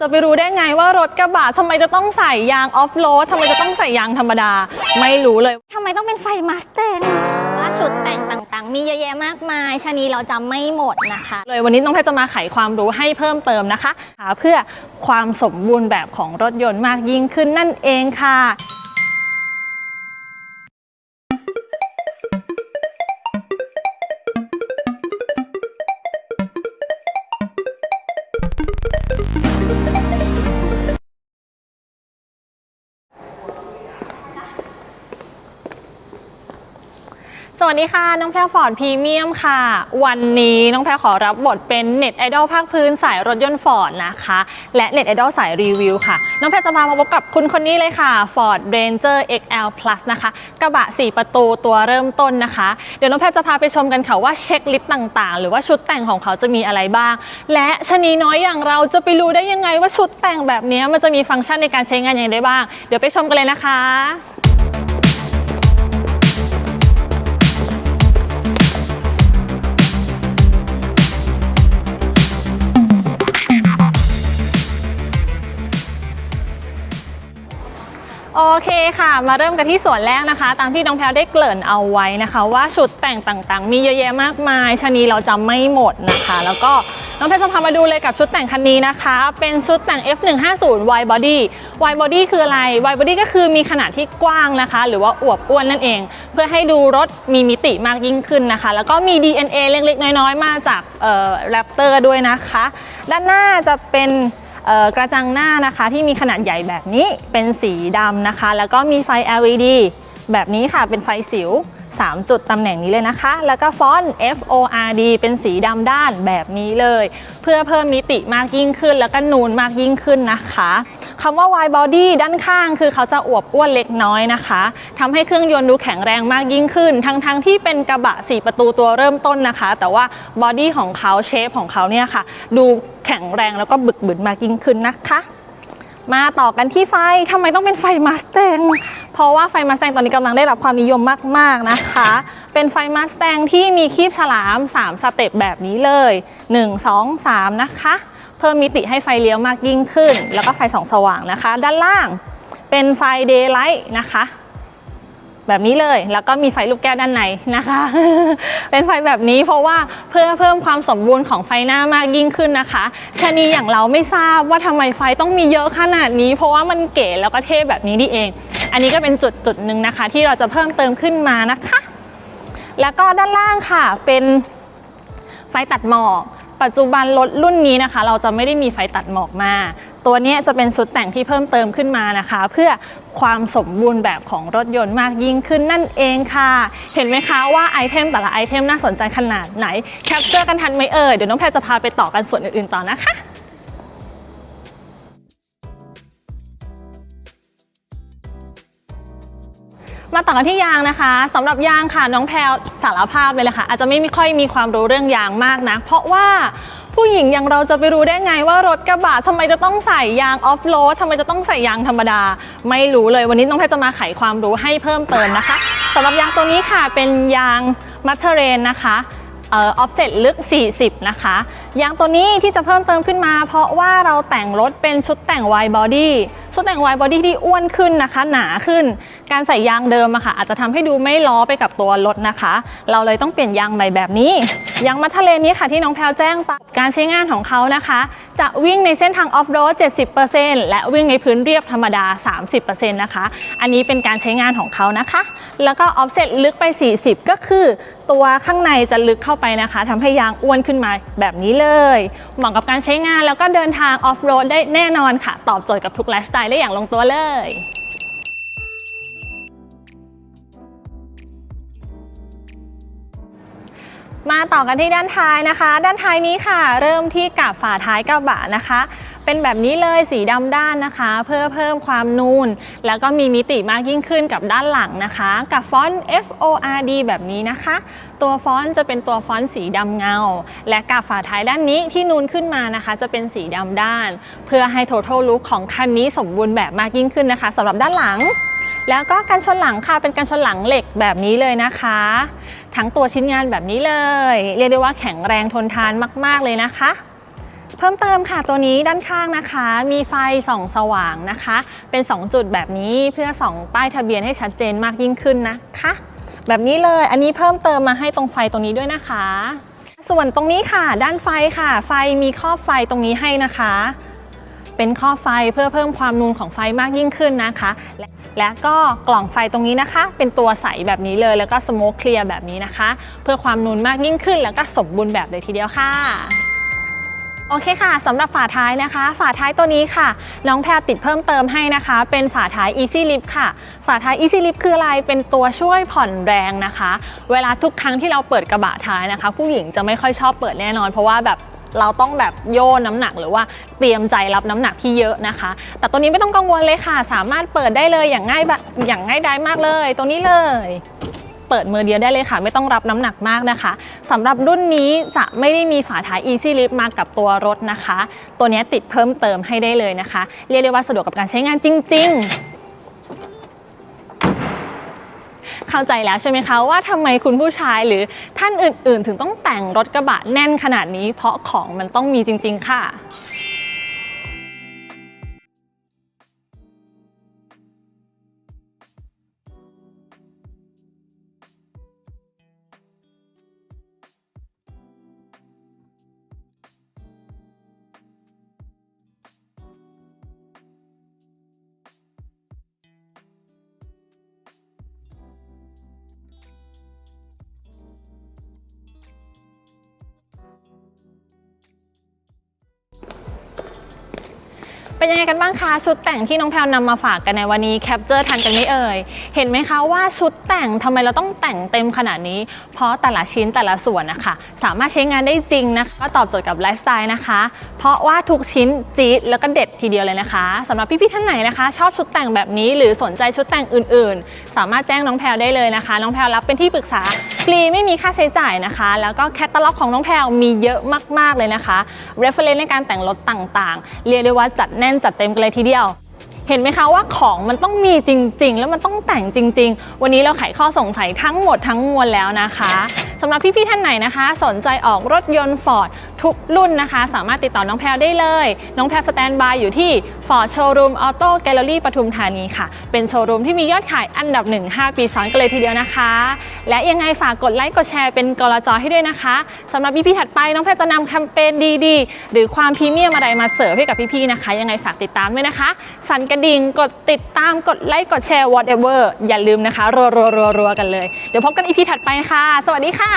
จะไปรู้ได้ไงว่ารถกระบะทำไมจะต้องใส่ยางออฟโรดทำไมจะต้องใส่ยางธรรมดา ไม่รู้เลย ทำไมต้องเป็นไฟมาสเตงว่าชุดแต่งต่างๆ มีเยอะแยะมากมาย ชะนีเราจำไม่หมดนะคะ เลยวันนี้น้องแพทย์จะมาไขความรู้ให้เพิ่มเติมนะคะหาเพื่อความสมบูรณ์แบบของรถยนต์มากยิ่งขึ้นนั่นเองค่ะ สวัสดีค่ะ น้องแพรฟอร์ดพรีเมียมค่ะ วันนี้น้องแพรขอรับบทเป็นเน็ตไอดอลภาคพื้นสายรถยนต์ฟอร์ดนะคะ และเน็ตไอดอลสายรีวิวค่ะ น้องแพรจะพามาพบกับคุณคนนี้เลยค่ะ Ford Ranger XL Plus นะคะกระบะ 4 ประตูตัวเริ่มต้นนะคะ เดี๋ยวน้องแพรจะพาไปชมกันค่ะว่าเช็คลิสต์ต่างๆ หรือว่าชุดแต่งของเขาจะมีอะไรบ้าง และชะนีน้อยอย่างเราจะไปรู้ได้ยังไงว่าชุดแต่งแบบนี้มันจะมีฟังก์ชันในการใช้งานอย่างไรบ้าง เดี๋ยวไปชมกันเลยนะคะ โอเคค่ะ มาเริ่มกันที่ส่วนแรกนะคะ ตามที่น้องแพลวได้เกริ่นเอาไว้นะคะ ว่าชุดแต่งต่างๆ มีเยอะแยะมากมายชนีเราจำไม่หมดนะคะ แล้วก็น้องแพลวจะพามาดูเลยกับชุดแต่งคันนี้นะคะ เป็นชุดแต่ง F150 Wide Body Wide Body คืออะไร Wide Body ก็คือมีขนาดที่กว้างนะคะ หรือว่าอวบอ้วนนั่นเอง เพื่อให้ดูรถมีมิติมากยิ่งขึ้นนะคะ แล้วก็มี DNA เล็กๆ น้อยๆ มาจากเอ่อ Raptor ด้วยนะคะ ด้านหน้าจะเป็น กระจังหน้านะคะที่มีขนาดใหญ่แบบนี้เป็นสีดำนะคะ แล้วก็มีไฟ LED แบบนี้ค่ะเป็นไฟสิว 3 จุดตำแหน่งนี้เลยนะคะ แล้วก็ฟอนต์ F O R D เป็นสีดำด้านแบบนี้เลย เพื่อเพิ่มมิติมากยิ่งขึ้น แล้วก็นูนมากยิ่งขึ้นนะคะ คำว่า wide body ด้านข้างคือเขาจะอวบอ้วนเล็กน้อยนะคะทำให้เครื่องยนต์ดูแข็งแรงมากยิ่งขึ้น ทั้งๆทที่เป็นกระบะ 4 ประตูตัวเริ่มต้นนะคะ แต่ว่าบอดี้ของเขาเชฟของเขาเนี่ยค่ะ ดูแข็งแรงแล้วก็บึกบึนมากยิ่งขึ้นนะคะมาต่อกันที่ไฟทำไมต้องเป็นไฟมาส t ต n เพราะว่าไฟมาส t ต n ตอนนี้กำลังได้รับความนิยมมาก ๆ นะคะ เป็นไฟมาส t ต n ที่มีคีบฉลาม 3 สเต็ปแบบนี้เลย 1 2 3 นะคะ เพิ่มมิติให้ไฟเลี้ยวมากยิ่งขึ้น แล้วก็ไฟสองสว่างนะคะ ด้านล่างเป็นไฟ daylight นะคะ แบบนี้เลยแล้วก็มีไฟลูกแก้วด้านในนะคะ เป็นไฟแบบนี้เพราะว่าเพื่อเพิ่มความสมบูรณ์ของไฟหน้ามากยิ่งขึ้นนะคะชนีอย่างเราไม่ทราบว่าทำไมไฟต้องมีเยอะขนาดนี้ เพราะว่ามันเก๋แล้วก็เท่แบบนี้นี่เอง อันนี้ก็เป็นจุดจุดหนึ่งนะคะ ที่เราจะเพิ่มเติมขึ้นมานะคะ แล้วก็ด้านล่างค่ะเป็นไฟตัดหมอก ปัจจุบันรถรุ่นนี้นะคะ เราจะไม่ได้มีไฟตัดหมอกมา ตัวนี้จะเป็นชุดแต่งที่เพิ่มเติมขึ้นมานะคะ เพื่อความสมบูรณ์แบบของรถยนต์มากยิ่งขึ้นนั่นเองค่ะ เห็นไหมคะว่าไอเทมแต่ละไอเทมน่าสนใจขนาดไหนแคปเจอร์กันทันไหมเอ่ยเดี๋ยวน้องแพรจะพาไปต่อกันส่วนอื่นๆต่อนะคะ มาต่อกันที่ยางนะคะสำหรับยางค่ะน้องแพลวสารภาพเลยแหละค่ะ อาจจะไม่ค่อยมีความรู้เรื่องยางมากนะ เพราะว่าผู้หญิงอย่างเราจะไปรู้ได้ไงว่ารถกระบะทำไมจะต้องใส่ยางออฟโรดทำไมจะต้องใส่ยางธรรมดา ไม่รู้เลยวันนี้น้องแพลวจะมาไขความรู้ให้เพิ่มเติมนะคะสำหรับยางตัวนี้ค่ะเป็นยางมัทเทเรนนะคะเออฟเซ็ตลึก 40 นะคะยางตัวนี้ที่จะเพิ่มเติมขึ้นมา เพราะว่าเราแต่งรถเป็นชุดแต่งไวบอดี้ชุดแต่งไวบอดี้ที่อ้วนขึ้นนะคะ หนาขึ้น การใส่ยางเดิมอะค่ะ อาจจะทำให้ดูไม่ล้อไปกับตัวรถนะคะ เราเลยต้องเปลี่ยนยางใหม่แบบนี้ยางมัทเทเลนี้ค่ะที่น้องแพลวแจ้งไปการใช้งานของเขานะคะ จะวิ่งในเส้นทางออฟโรด 70%และวิ่งในพื้นเรียบธรรมดา 30%นะคะ อันนี้เป็นการใช้งานของเขานะคะ แล้วก็ออฟเซ็ตลึกไป 40 ก็คือ ตัวข้างในจะลึกเข้าไปนะคะทำให้ยางอ้วนขึ้นมาแบบนี้เลย เหมาะกับการใช้งานแล้วก็เดินทางออฟโรดได้แน่นอนค่ะ ตอบโจทย์กับทุกไลฟ์สไตล์ได้อย่างลงตัวเลยมาต่อกันที่ด้านท้ายนะคะ ด้านท้ายนี้ค่ะ เริ่มที่กับฝาท้ายกระบะนะคะ เป็นแบบนี้เลยสีดำด้านนะคะ เพื่อเพิ่มความนูน แล้วก็มีมิติมากยิ่งขึ้นกับด้านหลังนะคะ กับฟอนต์ F O R D แบบนี้นะคะ ตัวฟอนต์จะเป็นตัวฟอนต์สีดำเงา และกับฝาท้ายด้านนี้ที่นูนขึ้นมานะคะ จะเป็นสีดำด้าน เพื่อให้ total look ของคันนี้สมบูรณ์แบบมากยิ่งขึ้นนะคะสำหรับด้านหลังแล้วก็กันชนหลังค่ะเป็นกันชนหลังเหล็กแบบนี้เลยนะคะ ทั้งตัวชิ้นงานแบบนี้เลย เรียกได้ว่าแข็งแรงทนทานมาก ๆ เลยนะคะ เพิ่มเติมค่ะตัวนี้ด้านข้างนะคะ มีไฟส่องสว่างนะคะ เป็น 2 จุดแบบนี้เพื่อส่องป้ายทะเบียนให้ชัดเจนมากยิ่งขึ้นนะคะ แบบนี้เลยอันนี้เพิ่มเติมมาให้ตรงไฟตรงนี้ด้วยนะคะ ส่วนตรงนี้ค่ะ ด้านไฟค่ะ ไฟมีครอบไฟตรงนี้ให้นะคะ เป็นครอบไฟเพื่อเพิ่มความนูนของไฟมากยิ่งขึ้นนะคะและและก็กล่องไฟตรงนี้นะคะ เป็นตัวใสแบบนี้เลยแล้วก็สโมกเคลียร์แบบนี้นะคะ เพื่อความนูนมากยิ่งขึ้น แล้วก็สมบูรณ์แบบเลยทีเดียวค่ะ โอเคค่ะสำหรับฝาท้ายนะคะ ฝาท้ายตัวนี้ค่ะ น้องแพรติดเพิ่มเติมให้นะคะ เป็นฝาท้าย Easy Lift ค่ะ ฝาท้าย Easy Lift คืออะไรเป็นตัวช่วยผ่อนแรงนะคะ เวลาทุกครั้งที่เราเปิดกระบะท้ายนะคะ ผู้หญิงจะไม่ค่อยชอบเปิดแน่นอน เพราะว่าแบบเราต้องแบบโยนน้ำหนักหรือว่าเตรียมใจรับน้ำหนักที่เยอะนะคะ แต่ตัวนี้ไม่ต้องกังวลเลยค่ะ สามารถเปิดได้เลยอย่างง่ายแบบอย่างง่ายดายมากเลยตัวนี้เลย เปิดมือเดียวได้เลยค่ะ ไม่ต้องรับน้ำหนักมากนะคะสำหรับรุ่นนี้จะไม่ได้มีฝาท้าย Easy Lift มากับตัวรถนะคะ ตัวนี้ติดเพิ่มเติมให้ได้เลยนะคะ เรียกได้ว่าสะดวกกับการใช้งานจริง ๆเข้าใจแล้วใช่ไหมคะว่าทำไมคุณผู้ชายหรือท่านอื่นๆ ถึงต้องแต่งรถกระบะแน่นขนาดนี้ เพราะของมันต้องมีจริง ๆ ค่ะ เป็นยังไงกันบ้างคะชุดแต่งที่น้องแพลวนำมาฝากกันในวันนี้แคปเจอร์ทันกันไหม่เอ่ย เห็นไหมคะว่าชุดแต่งทำไมเราต้องแต่งเต็มขนาดนี้ เพราะแต่ละชิ้นแต่ละส่วนนะคะ สามารถใช้งานได้จริงนะคะก็ตอบโจทย์กับไลฟ์สไตล์นะคะ เพราะว่าทุกชิ้นจี๊ดแล้วก็เด็ดทีเดียวเลยนะคะสำหรับพี่ๆท่านไหนนะคะ ชอบชุดแต่งแบบนี้ หรือสนใจชุดแต่งอื่น ๆ สามารถแจ้งน้องแพลได้เลยนะคะ น้องแพลรับเป็นที่ปรึกษาฟรีไม่มีค่าใช้จ่ายนะคะ แล้วก็แคตตาล็อกของน้องแพลมีเยอะมากๆเลยนะคะ reference ในการแต่งรถต่างๆ เรียกได้ว่าจัดแน่นจัดเต็มกันเลยทีเดียว เห็นไหมคะว่าของมันต้องมีจริง ๆ แล้วมันต้องแต่งจริง ๆ วันนี้เราไขข้อสงสัยทั้งหมดทั้งมวลแล้วนะคะสำหรับพี่ๆท่านไหนนะคะ สนใจออกรถยนต์ Ford ทุกรุ่นนะคะ สามารถติดต่อน้องแพลวได้เลย น้องแพลวสแตนบายอยู่ที่ Ford Showroom Auto Gallery ปทุมธานีค่ะ เป็นโชว์รูมที่มียอดขายอันดับ 1 5 ปีซ้อนกันเลยทีเดียวนะคะ และยังไงฝากกดไลค์กดแชร์เป็นกลจอให้ด้วยนะคะสำหรับพี่ๆถัดไปน้องแพลวจะนำแคมเปญดีๆ หรือความพรีเมียมอะไรมาเสิร์ฟให้กับพี่ๆนะคะ ยังไงฝากติดตามด้วยนะคะ สั่นกระดิ่งกดติดตามกดไลค์กดแชร์ whatever อย่าลืมนะคะรัวๆๆๆกันเลย เดี๋ยวพบกันอีพีถัดไปค่ะ สวัสดีค่ะ